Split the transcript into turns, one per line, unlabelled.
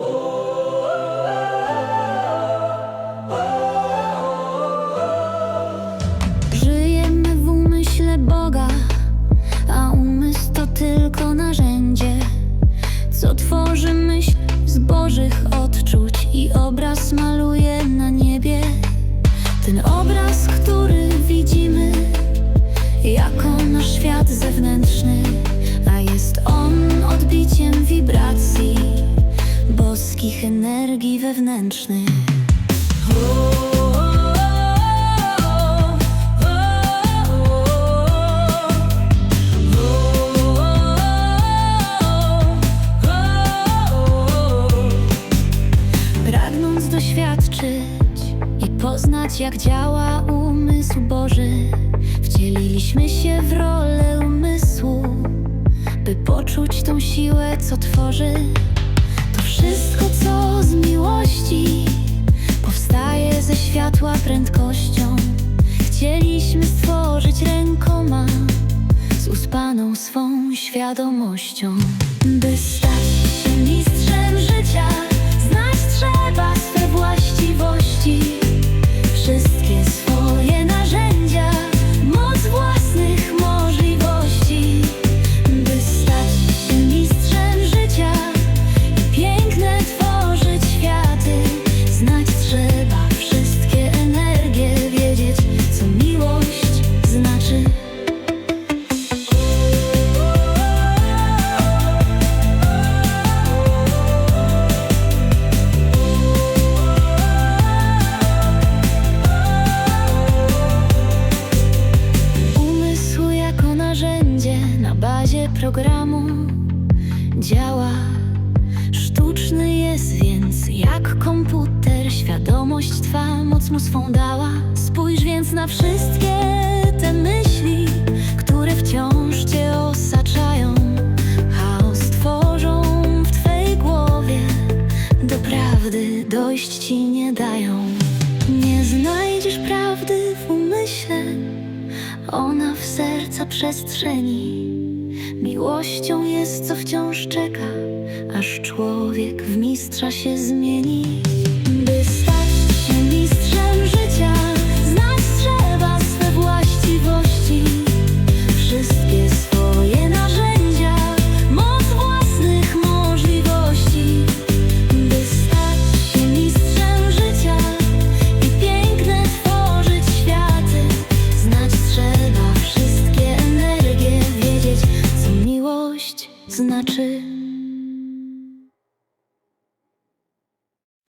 Oh. Energii wewnętrznych. Pragnąc doświadczyć i poznać, jak działa umysł Boży, wcieliliśmy się w rolę umysłu, by poczuć tą siłę, co tworzy. Wszystko, co z miłości powstaje ze światła prędkością. Chcieliśmy stworzyć rękoma z uspaną swą świadomością. By stać programu działa. Sztuczny jest więc jak komputer, świadomość twa moc mu swą dała. Spójrz więc na wszystkie te myśli, które wciąż cię osaczają. Chaos tworzą w twej głowie, do prawdy dojść ci nie dają. Nie znajdziesz prawdy w umyśle, ona w serca przestrzeni. Miłością jest, co wciąż czeka, aż człowiek w mistrza się zmieni. znaczy